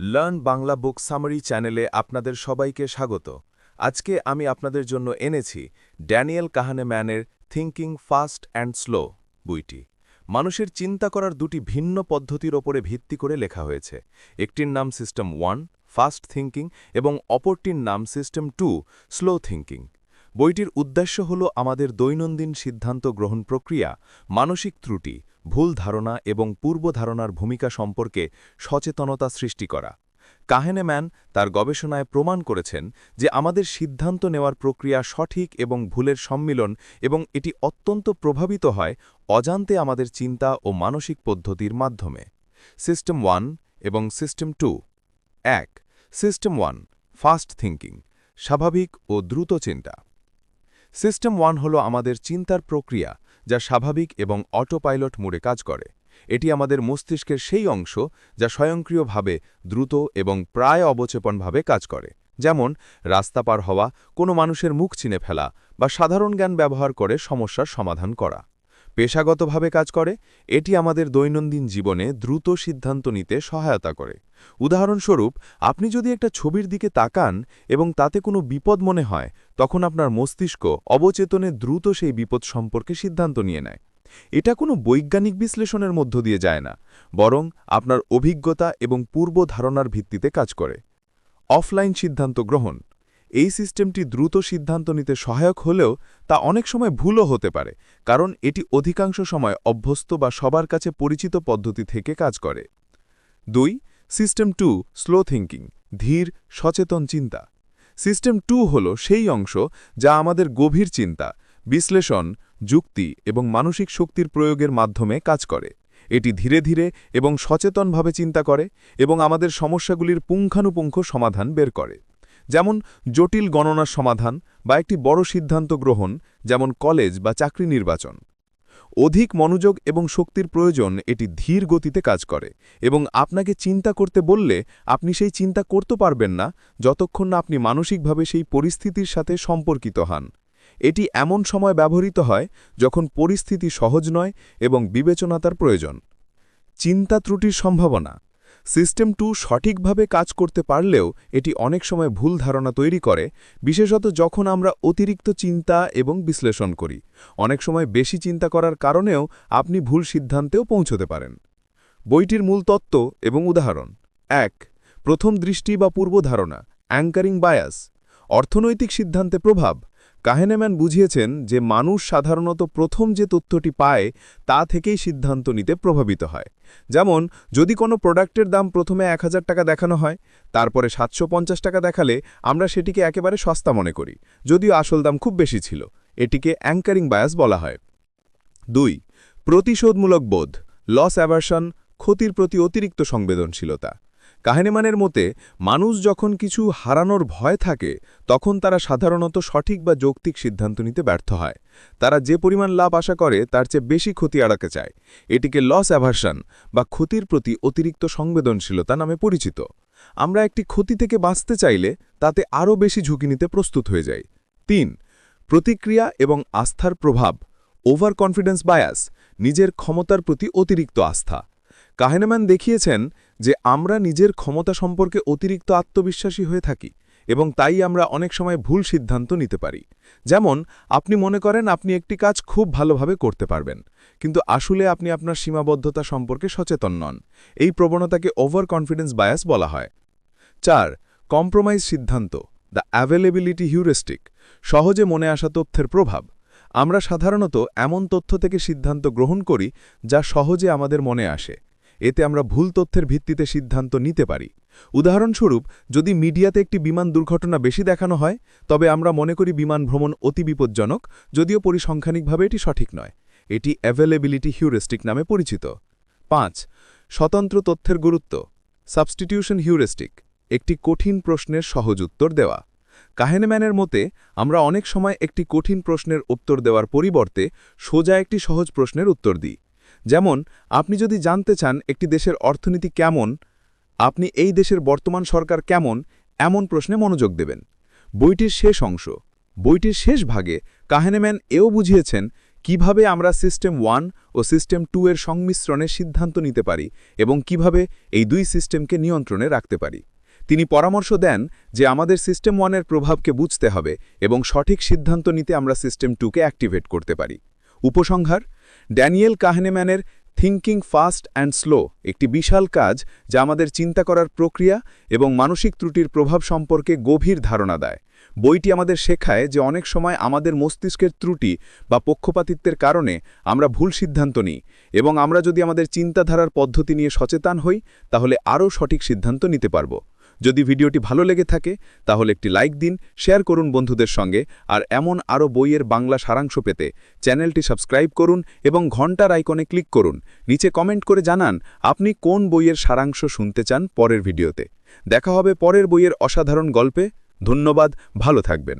Learn Bangla বুক summary চ্যানেলে আপনাদের সবাইকে স্বাগত। আজকে আমি আপনাদের জন্য এনেছি ড্যানিয়েল কাহানেম্যানের থিঙ্কিং ফাস্ট অ্যান্ড স্লো বইটি। মানুষের চিন্তা করার দুটি ভিন্ন পদ্ধতির ওপরে ভিত্তি করে লেখা হয়েছে। একটির নাম সিস্টেম ওয়ান, ফাস্ট থিঙ্কিং এবং অপরটির নাম সিস্টেম টু, স্লো থিঙ্কিং বইটির উদ্দেশ্য হল আমাদের দৈনন্দিন সিদ্ধান্ত গ্রহণ প্রক্রিয়া, মানসিক ত্রুটি ভুল ধারণা এবং পূর্বধারণার ভূমিকা সম্পর্কে সচেতনতা সৃষ্টি করা। কাহেনেম্যান তার গবেষণায় প্রমাণ করেছেন যে আমাদের সিদ্ধান্ত নেওয়ার প্রক্রিয়া সঠিক এবং ভুলের সম্মিলন এবং এটি অত্যন্ত প্রভাবিত হয় অজান্তে আমাদের চিন্তা ও মানসিক পদ্ধতির মাধ্যমে। সিস্টেম ওয়ান এবং সিস্টেম টু। এক। সিস্টেম ওয়ান, ফাস্ট থিঙ্কিং স্বাভাবিক ও দ্রুত চিন্তা। সিস্টেম ওয়ান হল আমাদের চিন্তার প্রক্রিয়া যা স্বাভাবিক এবং অটোপাইলট মোডে কাজ করে। এটি আমাদের মস্তিষ্কের সেই অংশ যা স্বয়ংক্রিয়ভাবে দ্রুত এবং প্রায় অবচেপনভাবে কাজ করে। যেমন, রাস্তা পার হওয়া, কোনো মানুষের মুখ চিনে ফেলা বা সাধারণ জ্ঞান ব্যবহার করে সমস্যার সমাধান করা। পেশাগতভাবে কাজ করে, এটি আমাদের দৈনন্দিন জীবনে দ্রুত সিদ্ধান্ত নিতে সহায়তা করে। উদাহরণস্বরূপ, আপনি যদি একটা ছবির দিকে তাকান এবং তাতে কোনো বিপদ মনে হয়, তখন আপনার মস্তিষ্ক অবচেতনে দ্রুত সেই বিপদ সম্পর্কে সিদ্ধান্ত নিয়ে নেয়। এটা কোনো বৈজ্ঞানিক বিশ্লেষণের মধ্য দিয়ে যায় না, বরং আপনার অভিজ্ঞতা এবং পূর্ব ধারণার ভিত্তিতে কাজ করে। অফলাইন সিদ্ধান্ত গ্রহণ এই সিস্টেমটি দ্রুত সিদ্ধান্ত নিতে সহায়ক হলেও তা অনেক সময় ভুলও হতে পারে, কারণ এটি অধিকাংশ সময় অভ্যস্ত বা সবার কাছে পরিচিত পদ্ধতি থেকে কাজ করে। দুই, সিস্টেম টু, স্লো থিঙ্কিং ধীর, সচেতন চিন্তা। সিস্টেম টু হল সেই অংশ যা আমাদের গভীর চিন্তা, বিশ্লেষণ, যুক্তি এবং মানসিক শক্তির প্রয়োগের মাধ্যমে কাজ করে। এটি ধীরে ধীরে এবং সচেতনভাবে চিন্তা করে এবং আমাদের সমস্যাগুলির পুঙ্খানুপুঙ্খ সমাধান বের করে। যেমন জটিল গণনার সমাধান বা একটি বড় সিদ্ধান্ত গ্রহণ, যেমন কলেজ বা চাকরি নির্বাচন। অধিক মনোযোগ এবং শক্তির প্রয়োজন এটি ধীর গতিতে কাজ করে এবং আপনাকে চিন্তা করতে বললে আপনি সেই চিন্তা করতে পারবেন না যতক্ষণ না আপনি মানসিকভাবে সেই পরিস্থিতির সাথে সম্পর্কিত হন। এটি এমন সময় ব্যবহৃত হয় যখন পরিস্থিতি সহজ নয় এবং বিবেচনাতার প্রয়োজন। চিন্তা ত্রুটির সম্ভাবনা। সিস্টেম টু সঠিকভাবে কাজ করতে পারলেও এটি অনেক সময় ভুল ধারণা তৈরি করে, বিশেষত যখন আমরা অতিরিক্ত চিন্তা এবং বিশ্লেষণ করি। অনেক সময় বেশি চিন্তা করার কারণেও আপনি ভুল সিদ্ধান্তেও পৌঁছতে পারেন। বইটির মূল তত্ত্ব এবং উদাহরণ। এক, প্রথম দৃষ্টি বা পূর্বধারণা অ্যাঙ্কারিং বায়াস অর্থনৈতিক সিদ্ধান্তে প্রভাব। কাহেনেম্যান বুঝিয়েছেন যে মানুষ সাধারণত প্রথম যে তথ্যটি পায়, তা থেকেই সিদ্ধান্ত নিতে প্রভাবিত হয়। যেমন, যদি কোনো প্রোডাক্টের দাম প্রথমে এক হাজার টাকা দেখানো হয়, তারপরে সাতশো পঞ্চাশ টাকা দেখালে আমরা সেটিকে একেবারে সস্তা মনে করি, যদিও আসল দাম খুব বেশি ছিল, এটিকে অ্যাঙ্কারিং বায়াস বলা হয়। দুই, প্রতিশোধমূলক বোধ, লস অ্যাভার্সন ক্ষতির প্রতি অতিরিক্ত সংবেদনশীলতা। কাহিনীমানের মতে, মানুষ যখন কিছু হারানোর ভয় থাকে, তখন তারা সাধারণত সঠিক বা যৌক্তিক সিদ্ধান্ত নিতে ব্যর্থ হয়। তারা যে পরিমাণ লাভ আশা করে, তার চেয়ে বেশি ক্ষতি এড়াতে চায়। এটিকে লস অ্যাভার্সান বা ক্ষতির প্রতি অতিরিক্ত সংবেদনশীলতা নামে পরিচিত। আমরা একটি ক্ষতি থেকে বাঁচতে চাইলে, তাতে আরও বেশি ঝুঁকি নিতে প্রস্তুত হয়ে যাই। তিন, প্রতিক্রিয়া এবং আস্থার প্রভাব ওভার কনফিডেন্স বায়াস নিজের ক্ষমতার প্রতি অতিরিক্ত আস্থা। কাহেনেম্যান দেখিয়েছেন যে আমরা নিজের ক্ষমতা সম্পর্কে অতিরিক্ত আত্মবিশ্বাসী হয়ে থাকি এবং তাই আমরা অনেক সময় ভুল সিদ্ধান্ত নিতে পারি। যেমন, আপনি মনে করেন আপনি একটি কাজ খুব ভালোভাবে করতে পারবেন, কিন্তু আসলে আপনি আপনার সীমাবদ্ধতা সম্পর্কে সচেতন নন। এই প্রবণতাকে ওভার কনফিডেন্স বায়াস বলা হয়। চার, কম্প্রোমাইজ সিদ্ধান্ত, দ্য অ্যাভেলেবিলিটি হিউরেস্টিক, সহজে মনে আসা তথ্যের প্রভাব। আমরা সাধারণত এমন তথ্য থেকে সিদ্ধান্ত গ্রহণ করি যা সহজে আমাদের মনে আসে। এতে আমরা ভুল তথ্যের ভিত্তিতে সিদ্ধান্ত নিতে পারি। উদাহরণস্বরূপ, যদি মিডিয়াতে একটি বিমান দুর্ঘটনা বেশি দেখানো হয়, তবে আমরা মনে করি বিমান ভ্রমণ অতি বিপজ্জনক, যদিও পরিসংখ্যানিকভাবে এটি সঠিক নয়। এটি অ্যাভেলেবিলিটি হিউরেস্টিক নামে পরিচিত। পাঁচ, স্বতন্ত্র তথ্যের গুরুত্ব। সাবস্টিটিউশন হিউরেস্টিক একটি কঠিন প্রশ্নের সহজ উত্তর দেওয়া। কাহেনেম্যানের মতে, আমরা অনেক সময় একটি কঠিন প্রশ্নের উত্তর দেওয়ার পরিবর্তে সোজা একটি সহজ প্রশ্নের উত্তর দিই। যেমন, আপনি যদি জানতে চান একটি দেশের অর্থনীতি কেমন, আপনি এই দেশের বর্তমান সরকার কেমন, এমন প্রশ্নে মনোযোগ দেবেন। বইটির শেষ অংশ, বইটির শেষ ভাগে কাহেনেম্যান এও বুঝিয়েছেন কীভাবে আমরা সিস্টেম ওয়ান ও সিস্টেম টু এর সংমিশ্রণে সিদ্ধান্ত নিতে পারি এবং কীভাবে এই দুই সিস্টেমকে নিয়ন্ত্রণে রাখতে পারি। তিনি পরামর্শ দেন যে আমাদের সিস্টেম ওয়ানের প্রভাবকে বুঝতে হবে এবং সঠিক সিদ্ধান্ত নিতে আমরা সিস্টেম টুকে অ্যাক্টিভেট করতে পারি। উপসংহার ড্যানিয়েল কাহনেম্যানের থিঙ্কিং ফাস্ট অ্যান্ড স্লো একটি বিশাল কাজ যা আমাদের চিন্তা করার প্রক্রিয়া এবং মানসিক ত্রুটির প্রভাব সম্পর্কে গভীর ধারণা দেয়। বইটি আমাদের শেখায় যে অনেক সময় আমাদের মস্তিষ্কের ত্রুটি বা পক্ষপাতিত্বের কারণে আমরা ভুল সিদ্ধান্ত নিই এবং আমরা যদি আমাদের চিন্তাধারার পদ্ধতি নিয়ে সচেতন হই, তাহলে আরও সঠিক সিদ্ধান্ত নিতে পারব। যদি ভিডিওটি ভালো লেগে থাকে, তাহলে একটি লাইক দিন, শেয়ার করুন বন্ধুদের সঙ্গে, আর এমন আরও বইয়ের বাংলা সারাংশ পেতে চ্যানেলটি সাবস্ক্রাইব করুন এবং ঘণ্টার আইকনে ক্লিক করুন। নিচে কমেন্ট করে জানান, আপনি কোন বইয়ের সারাংশ শুনতে চান পরের ভিডিওতে। দেখা হবে পরের বইয়ের অসাধারণ গল্পে। ধন্যবাদ, ভালো থাকবেন।